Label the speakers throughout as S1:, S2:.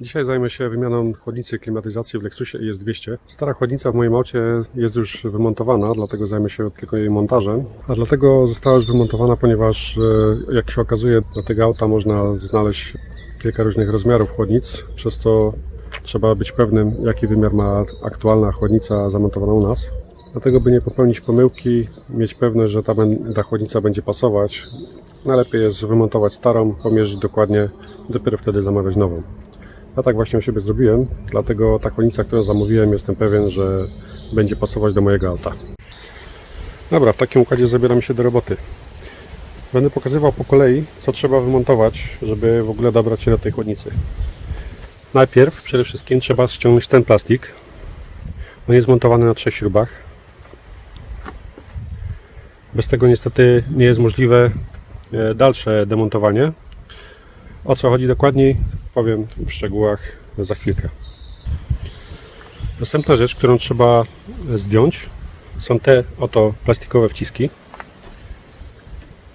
S1: Dzisiaj zajmę się wymianą chłodnicy klimatyzacji w Lexusie ES200. Stara chłodnica w moim aucie jest już wymontowana, dlatego zajmę się tylko jej montażem. A dlatego została już wymontowana, ponieważ e, jak się okazuje, do tego auta można znaleźć kilka różnych rozmiarów chłodnic, przez co trzeba być pewnym, jaki wymiar ma aktualna chłodnica zamontowana u nas. Dlatego, by nie popełnić pomyłki, mieć pewność, że ta, ta chłodnica będzie pasować, najlepiej jest wymontować starą, pomierzyć dokładnie, dopiero wtedy zamawiać nową. Ja tak właśnie u siebie zrobiłem, dlatego ta chłodnica, którą zamówiłem, jestem pewien, że będzie pasować do mojego auta. Dobra, w takim układzie zabieram się do roboty. Będę pokazywał po kolei, co trzeba wymontować, żeby w ogóle dobrać się do tej chłodnicy. Najpierw, przede wszystkim, trzeba ściągnąć ten plastik. On jest montowany na trzech śrubach. Bez tego niestety nie jest możliwe e, dalsze demontowanie. O co chodzi dokładniej, powiem w szczegółach za chwilkę. Następna rzecz, którą trzeba zdjąć, są te oto plastikowe wciski.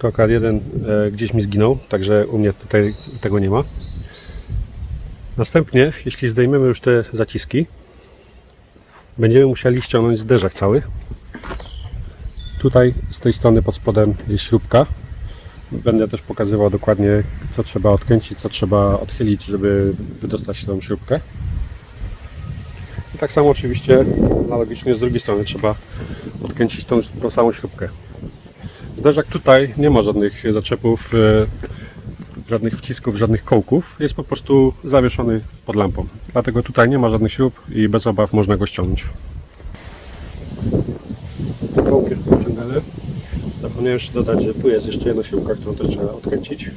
S1: Akurat jeden e, gdzieś mi zginął, także u mnie tutaj tego nie ma. Następnie, jeśli zdejmiemy już te zaciski, będziemy musieli ściągnąć zderzak cały. Tutaj z tej strony pod spodem jest śrubka. Będę też pokazywał dokładnie, co trzeba odkręcić, co trzeba odchylić, żeby wydostać tą śrubkę. I tak samo oczywiście analogicznie z drugiej strony trzeba odkręcić tą, tą samą śrubkę. Zderzak tutaj nie ma żadnych zaczepów, e, żadnych wcisków, żadnych kołków. Jest po prostu zawieszony pod lampą. Dlatego tutaj nie ma żadnych śrub i bez obaw można go ściągnąć. Te kołki już pociągane. Zapomniałem jeszcze dodać, że tu jest jeszcze jedna śrubka, którą też trzeba odkręcić,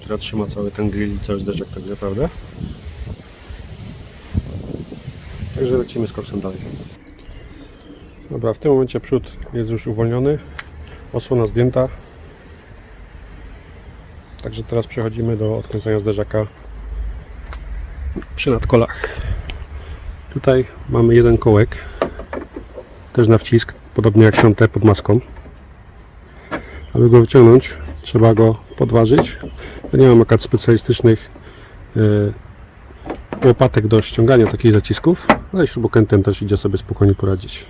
S1: która trzyma cały ten grill i cały zderzak tak naprawdę. Także lecimy z koksem dalej. Dobra, w tym momencie przód jest już uwolniony, osłona zdjęta. Także teraz przechodzimy do odkręcania zderzaka przy nadkolach. Tutaj mamy jeden kołek, też na wcisk, podobnie jak są te pod maską. Aby go wyciągnąć, trzeba go podważyć. Ja nie mam akurat specjalistycznych e, łopatek do ściągania takich zacisków, ale śrubokrętem też idzie sobie spokojnie poradzić.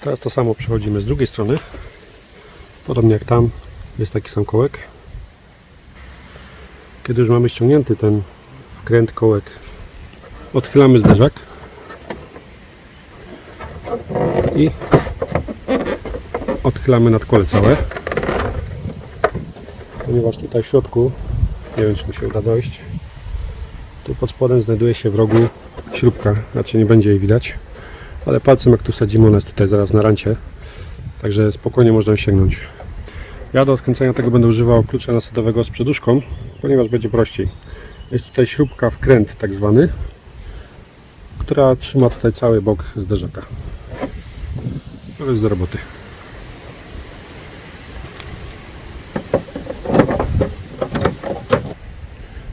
S1: Teraz to samo przechodzimy z drugiej strony. Podobnie jak tam jest taki sam kołek. Kiedy już mamy ściągnięty ten wkręt kołek, odchylamy zderzak i odchylamy nadkole całe. Ponieważ tutaj w środku, nie wiem czy mi się uda dojść, tu pod spodem znajduje się w rogu śrubka, znaczy nie będzie jej widać, ale palcem jak tu sadzimy, ona jest tutaj zaraz na rancie, także spokojnie można sięgnąć. Ja do odkręcenia tego będę używał klucza nasadowego z przeduszką, ponieważ będzie prościej. Jest tutaj śrubka wkręt tak zwany, która trzyma tutaj cały bok zderzaka. To jest do roboty.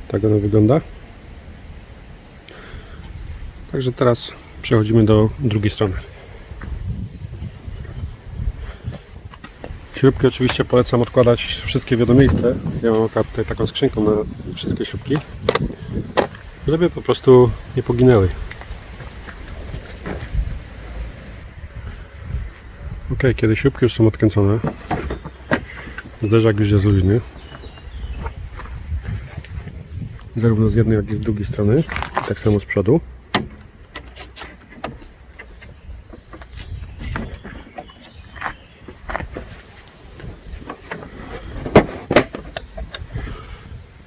S1: Tak ona wygląda. Także teraz przechodzimy do drugiej strony. Śrubki oczywiście polecam odkładać wszystkie w jedno miejsce. Ja mam akurat tutaj taką skrzynką na wszystkie śrubki, żeby po prostu nie poginęły. Ok, kiedy śrubki już są odkręcone, zderzak już jest luźny. Zarówno z jednej, jak i z drugiej strony. Tak samo z przodu.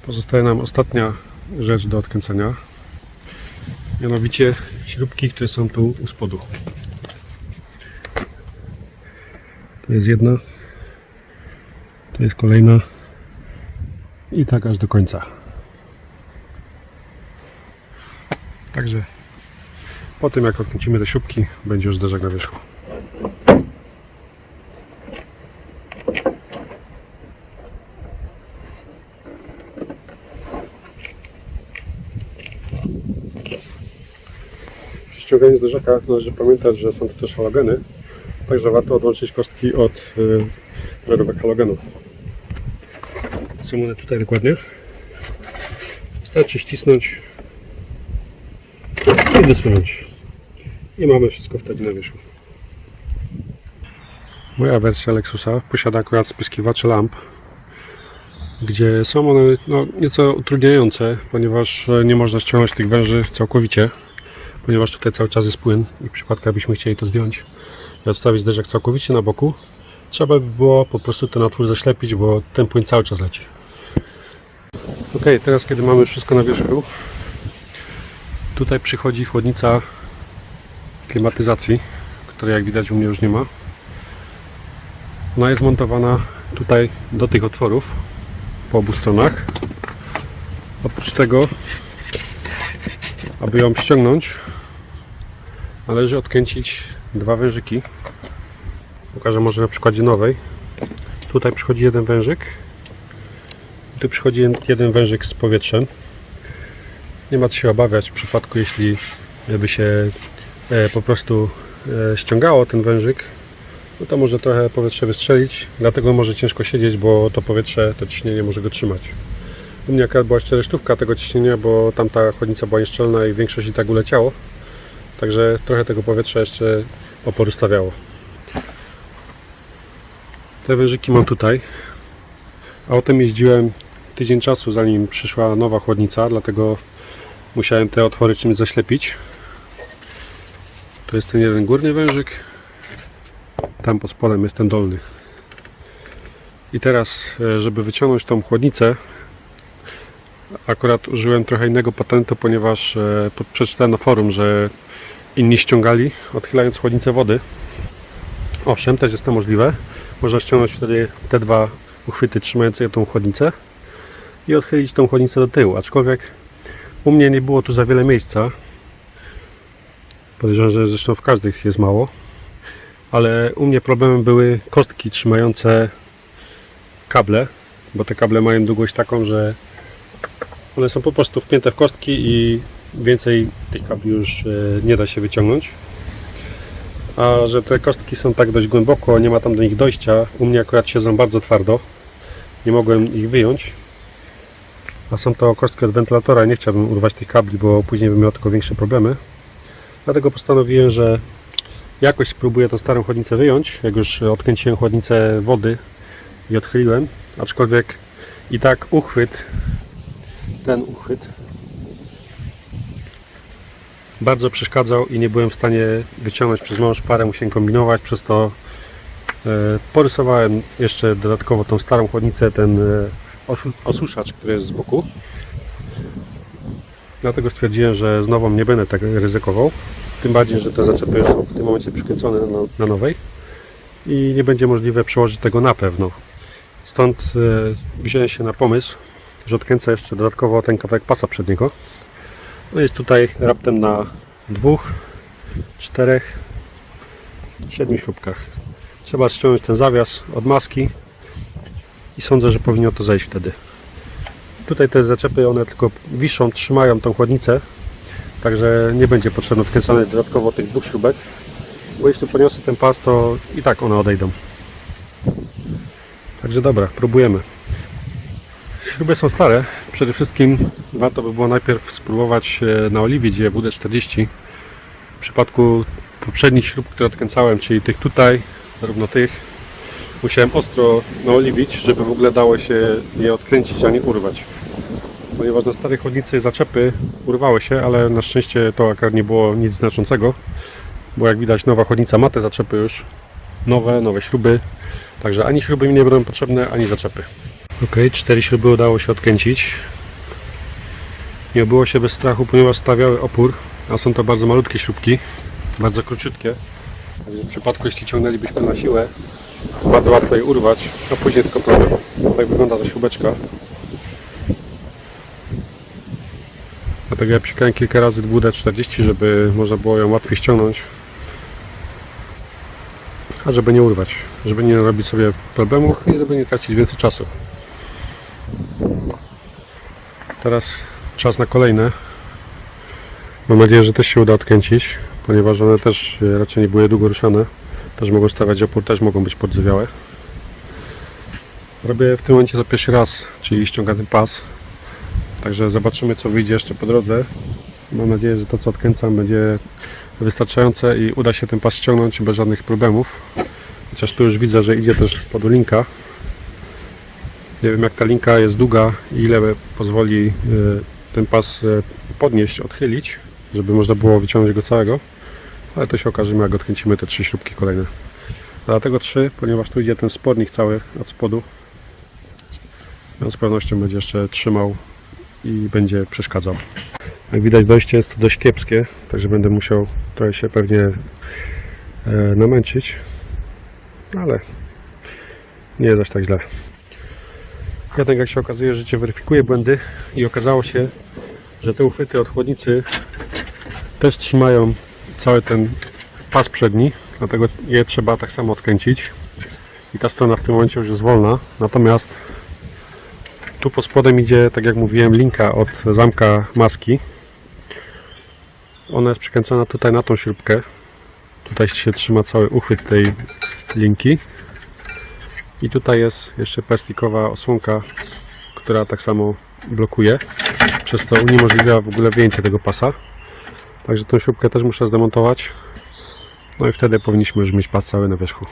S1: Pozostaje nam ostatnia rzecz do odkręcenia. Mianowicie śrubki, które są tu u spodu. To jest jedna. To jest kolejna. I tak aż do końca. Także po tym jak odkręcimy te śrubki, będzie już zderzak na wierzchu. Przy ściąganiu zderzaka należy pamiętać, że są to też halogeny, także warto odłączyć kostki od y, żarówek halogenów. Wrzucam one tutaj dokładnie. Wystarczy ścisnąć i wysunąć. I mamy wszystko wtedy na wierzchu. Moja wersja Lexusa posiada akurat spyskiwacze lamp, gdzie są one no, nieco utrudniające, ponieważ e, nie można ściągnąć tych węży całkowicie, ponieważ tutaj cały czas jest płyn i w przypadku jakbyśmy chcieli to zdjąć i odstawić zderzak całkowicie na boku, trzeba by było po prostu ten otwór zaślepić, bo ten płyn cały czas leci. Ok, teraz kiedy mamy wszystko na wierzchu, tutaj przychodzi chłodnica klimatyzacji, której jak widać u mnie już nie ma. Ona jest montowana tutaj do tych otworów po obu stronach. Oprócz tego, aby ją ściągnąć, należy odkręcić dwa wężyki. Pokażę może na przykładzie nowej. Tutaj przychodzi jeden wężyk. Tu przychodzi jeden wężyk z powietrzem. Nie ma co się obawiać w przypadku, jeśli by się e, po prostu e, ściągało ten wężyk, no to może trochę powietrze wystrzelić, dlatego może ciężko siedzieć, bo to powietrze, to ciśnienie może go trzymać. U mnie akurat była jeszcze resztówka tego ciśnienia, bo tamta chłodnica była nieszczelna i większość i tak uleciało. Także trochę tego powietrza jeszcze oporu stawiało. Te wężyki mam tutaj. Autem jeździłem tydzień czasu zanim przyszła nowa chłodnica, dlatego musiałem te otwory czymś zaślepić. To jest ten jeden górny wężyk, tam pod spodem jest ten dolny. I teraz, e, żeby wyciągnąć tą chłodnicę, akurat użyłem trochę innego patentu, ponieważ e, przeczytałem na forum, że inni ściągali, odchylając chłodnicę wody. Owszem, też jest to możliwe. Można ściągnąć wtedy te dwa uchwyty trzymające tą chłodnicę i odchylić tą chłodnicę do tyłu, aczkolwiek u mnie nie było tu za wiele miejsca. Podejrzewam, że zresztą w każdych jest mało ale u mnie problemem były kostki trzymające kable, bo te kable mają długość taką, że one są po prostu wpięte w kostki i więcej tych kabli już e, nie da się wyciągnąć. A że te kostki są tak dość głęboko, nie ma tam do nich dojścia, u mnie akurat siedzą bardzo twardo, nie mogłem ich wyjąć. A są to kostki od wentylatora, nie chciałbym urwać tych kabli, bo później bym miał tylko większe problemy. Dlatego postanowiłem, że jakoś spróbuję tą starą chłodnicę wyjąć, jak już odkręciłem chłodnicę wody i odchyliłem, aczkolwiek i tak uchwyt, ten uchwyt bardzo przeszkadzał i nie byłem w stanie wyciągnąć przez małą szparę, musiałem kombinować, przez to e, porysowałem jeszcze dodatkowo tą starą chłodnicę, ten e, osu- osuszacz, który jest z boku. Dlatego stwierdziłem, że z nową nie będę tak ryzykował. Tym bardziej, że te zaczepy są w tym momencie przykręcone na, na nowej i nie będzie możliwe przełożyć tego na pewno. Stąd e, wziąłem się na pomysł, że odkręcę jeszcze dodatkowo ten kawałek pasa przedniego. No jest tutaj raptem na dwóch, czterech, siedmiu śrubkach. Trzeba ściągnąć ten zawias od maski i sądzę, że powinno to zejść wtedy. Tutaj te zaczepy, one tylko wiszą, trzymają tą chłodnicę, Także nie będzie potrzebne odkręcane dodatkowo tych dwóch śrubek, bo jeśli poniosę ten pas, to i tak one odejdą. Także dobra, próbujemy. Śruby są stare. Przede wszystkim warto by było najpierw spróbować e, naoliwić je WD-40. W przypadku poprzednich śrub, które odkręcałem, czyli tych tutaj, zarówno tych, musiałem ostro naoliwić, żeby w ogóle dało się je odkręcić, a nie urwać ponieważ na starej chłodnicy zaczepy urwały się, ale na szczęście to akurat nie było nic znaczącego, bo jak widać nowa chłodnica ma te zaczepy już nowe, nowe śruby, także ani śruby mi nie będą potrzebne, ani zaczepy. Ok, cztery śruby udało się odkręcić. Nie obyło się bez strachu, ponieważ stawiały opór, a są to bardzo malutkie śrubki, bardzo króciutkie. W przypadku, jeśli ciągnęlibyśmy na siłę, to bardzo łatwo je urwać, a później tylko problem. Tak wygląda ta śrubeczka. Dlatego ja psikałem kilka razy WD-40, żeby można było ją łatwiej ściągnąć. A żeby nie urwać, żeby nie robić sobie problemów i żeby nie tracić więcej czasu. Teraz czas na kolejne. Mam nadzieję, że też się uda odkręcić, ponieważ one też e, raczej nie były długo ruszane. Też mogą stawiać opór, też mogą być podzywiałe. Robię w tym momencie to pierwszy raz, czyli ściągam ten pas. Także zobaczymy co wyjdzie jeszcze po drodze. Mam nadzieję, że to co odkręcam będzie wystarczające i uda się ten pas ściągnąć bez żadnych problemów. Chociaż tu już widzę, że idzie też z spodu linka. Nie wiem jak ta linka jest długa i ile pozwoli y, ten pas y, podnieść, odchylić, żeby można było wyciągnąć go całego. Ale to się okażemy jak odkręcimy te trzy śrubki kolejne. Dlatego trzy, ponieważ tu idzie ten spodnik cały od spodu. On z pewnością będzie jeszcze trzymał i będzie przeszkadzał. Jak widać dojście jest dość kiepskie, także będę musiał trochę się pewnie e, namęczyć, ale nie jest aż tak źle. Jednak jak się okazuje, życie weryfikuje błędy i okazało się, że te uchwyty od chłodnicy też trzymają cały ten pas przedni, dlatego je trzeba tak samo odkręcić i ta strona w tym momencie już jest wolna, natomiast tu pod spodem idzie, tak jak mówiłem, linka od zamka maski ona jest przykręcona tutaj na tą śrubkę. Tutaj się trzyma cały uchwyt tej linki. I tutaj jest jeszcze plastikowa osłonka, która tak samo blokuje, przez co uniemożliwia w ogóle wyjęcie tego pasa. Także tą śrubkę też muszę zdemontować. No i wtedy powinniśmy już mieć pas cały na wierzchu.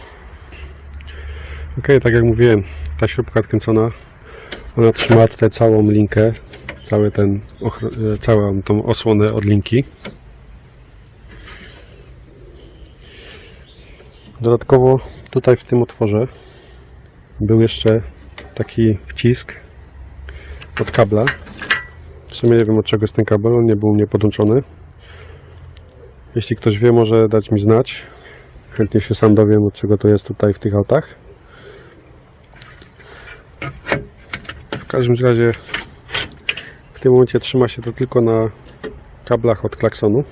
S1: Ok, tak jak mówiłem, ta śrubka odkręcona, ona trzyma tutaj całą linkę, cały ten, e, całą tą osłonę od linki. Dodatkowo tutaj w tym otworze był jeszcze taki wcisk od kabla. W sumie nie wiem od czego jest ten kabel, on nie był mnie podłączony. Jeśli ktoś wie, może dać mi znać. Chętnie się sam dowiem od czego to jest tutaj w tych autach. W każdym razie w tym momencie trzyma się to tylko na kablach od klaksonu.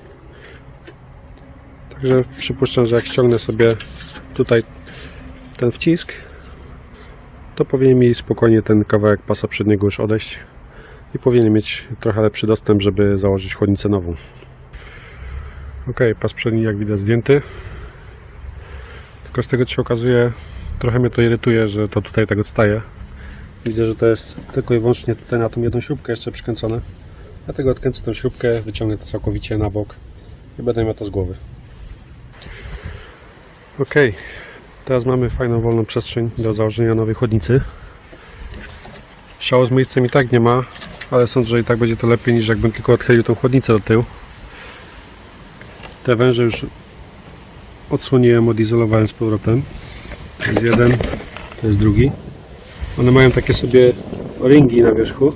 S1: Także przypuszczam, że jak ściągnę sobie tutaj ten wcisk, to powinien mi spokojnie ten kawałek pasa przedniego już odejść i powinien mieć trochę lepszy dostęp, żeby założyć chłodnicę nową. Ok, pas przedni jak widać zdjęty. Tylko z tego co się okazuje, trochę mnie to irytuje, że to tutaj tak odstaje. Widzę, że to jest tylko i wyłącznie tutaj na tą jedną śrubkę jeszcze przykręcone. Dlatego odkręcę tę śrubkę, wyciągnę to całkowicie na bok i będę miał to z głowy. Ok, teraz mamy fajną wolną przestrzeń do założenia nowej chłodnicy. Szału z miejscem i tak nie ma, ale sądzę, że i tak będzie to lepiej niż jakbym tylko odchylił tą chłodnicę do tyłu. Te węże już odsłoniłem, odizolowałem z powrotem. To jest jeden, to jest drugi. One mają takie sobie o-ringi na wierzchu.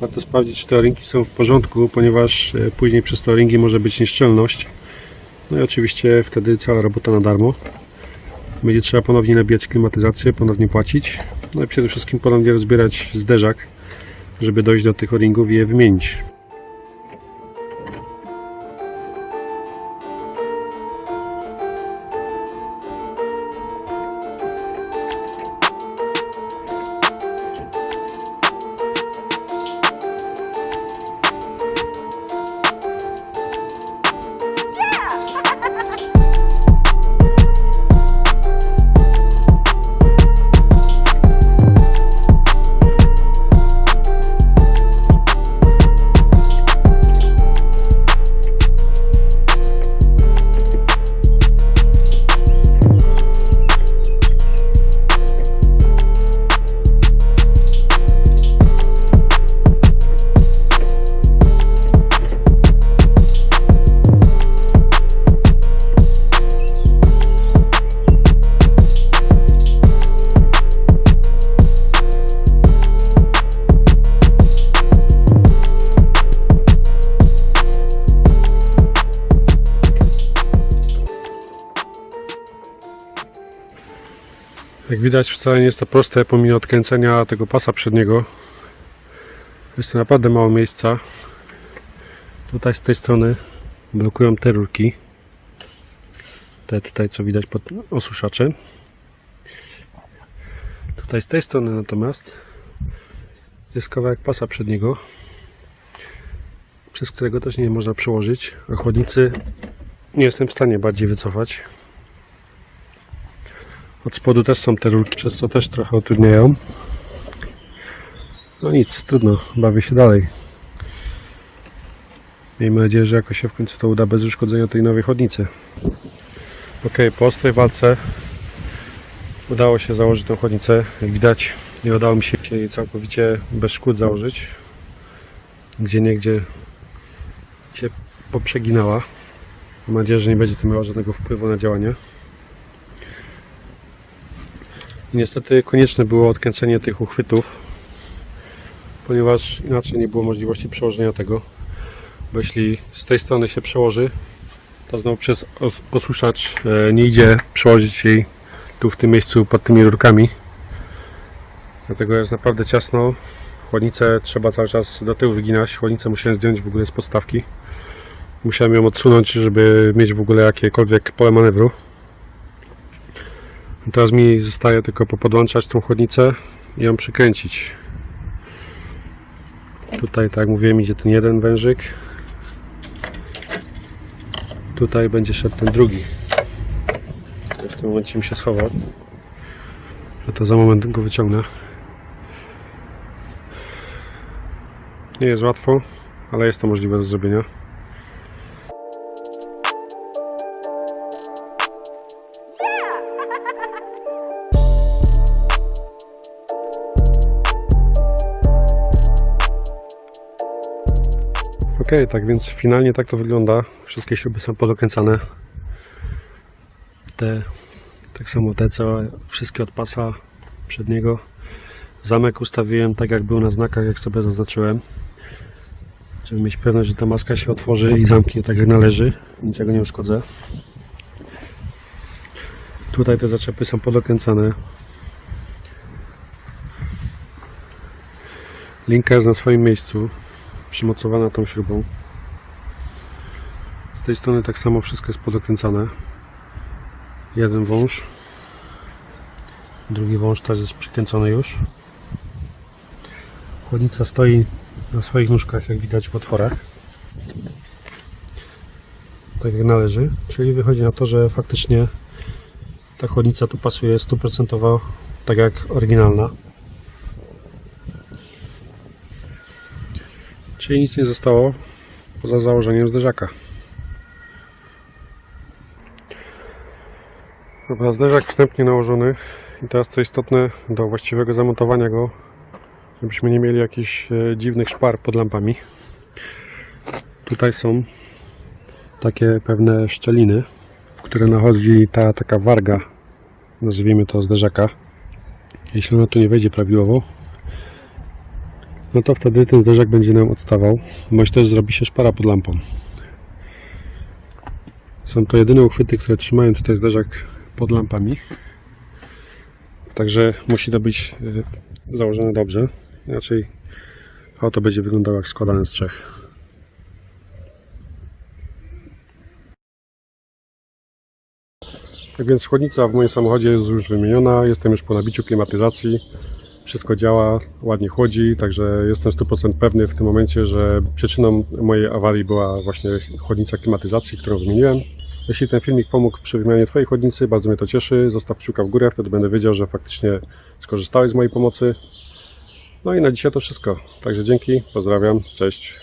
S1: Warto sprawdzić, czy te o-ringi są w porządku, ponieważ e, później przez te o-ringi może być nieszczelność. No i oczywiście wtedy cała robota na darmo. Będzie trzeba ponownie nabijać klimatyzację, ponownie płacić. No i przede wszystkim ponownie rozbierać zderzak, żeby dojść do tych o-ringów i je wymienić. Jak widać wcale nie jest to proste pomimo odkręcenia tego pasa przedniego. Jest to naprawdę mało miejsca. Tutaj z tej strony blokują te rurki. Te tutaj co widać pod osuszaczem. Tutaj z tej strony natomiast jest kawałek pasa przedniego przez którego też nie można przełożyć, a chłodnicy nie jestem w stanie bardziej wycofać. Od spodu też są te rurki, przez co też trochę utrudniają. No nic, trudno, bawię się dalej. Miejmy nadzieję, że jakoś się w końcu to uda bez uszkodzenia tej nowej chodnicy. Ok, po ostrej walce udało się założyć tą chodnicę. Jak widać, nie udało mi się jej całkowicie bez szkód założyć. Gdzie niegdzie się poprzeginała. Mam nadzieję, że nie będzie to miało żadnego wpływu na działanie. Niestety konieczne było odkręcenie tych uchwytów, ponieważ inaczej nie było możliwości przełożenia tego. Bo jeśli z tej strony się przełoży, to znowu przez os- osuszacz e, nie idzie przełożyć jej tu w tym miejscu pod tymi rurkami. Dlatego jest naprawdę ciasno. Chłodnicę trzeba cały czas do tyłu wyginać. Chłodnicę musiałem zdjąć w ogóle z podstawki. Musiałem ją odsunąć, żeby mieć w ogóle jakiekolwiek pole manewru. Teraz mi zostaje tylko popodłączać tą chłodnicę i ją przykręcić. Tutaj, tak jak mówiłem, idzie ten jeden wężyk. Tutaj będzie szedł ten drugi. W tym momencie mi się schował. Ja to za moment go wyciągnę. Nie jest łatwo, ale jest to możliwe do zrobienia. Ok, tak więc finalnie tak to wygląda. Wszystkie śruby są podokręcane. Te, tak samo te całe, wszystkie od pasa przedniego. Zamek ustawiłem tak jak był na znakach, jak sobie zaznaczyłem. Żeby mieć pewność, że ta maska się otworzy i zamknie tak jak należy. Niczego nie uszkodzę. Tutaj te zaczepy są podokręcane. Linka jest na swoim miejscu przymocowana tą śrubą. Z tej strony tak samo wszystko jest podokręcane. Jeden wąż, drugi wąż też jest przykręcony już. Chłodnica stoi na swoich nóżkach, jak widać w otworach. Tak jak należy, czyli wychodzi na to, że faktycznie ta chłodnica tu pasuje stuprocentowo tak jak oryginalna. Czyli nic nie zostało poza założeniem zderzaka. Dobra, zderzak wstępnie nałożony i teraz co istotne do właściwego zamontowania go, żebyśmy nie mieli jakichś e, dziwnych szpar pod lampami. Tutaj są takie pewne szczeliny, w które nachodzi ta taka warga, nazwijmy to zderzaka. Jeśli ona tu nie wejdzie prawidłowo, no to wtedy ten zderzak będzie nam odstawał, bądź też zrobi się szpara pod lampą. Są to jedyne uchwyty, które trzymają tutaj zderzak pod lampami. Także musi to być e, założone dobrze, inaczej auto będzie wyglądało jak składane z trzech. Tak więc chłodnica w moim samochodzie jest już wymieniona, jestem już po nabiciu klimatyzacji. Wszystko działa, ładnie chłodzi, także jestem 100% pewny w tym momencie, że przyczyną mojej awarii była właśnie chłodnica klimatyzacji, którą wymieniłem. Jeśli ten filmik pomógł przy wymianie Twojej chłodnicy, bardzo mnie to cieszy. Zostaw kciuka w górę, wtedy będę wiedział, że faktycznie skorzystałeś z mojej pomocy. No i na dzisiaj to wszystko. Także dzięki, pozdrawiam, cześć.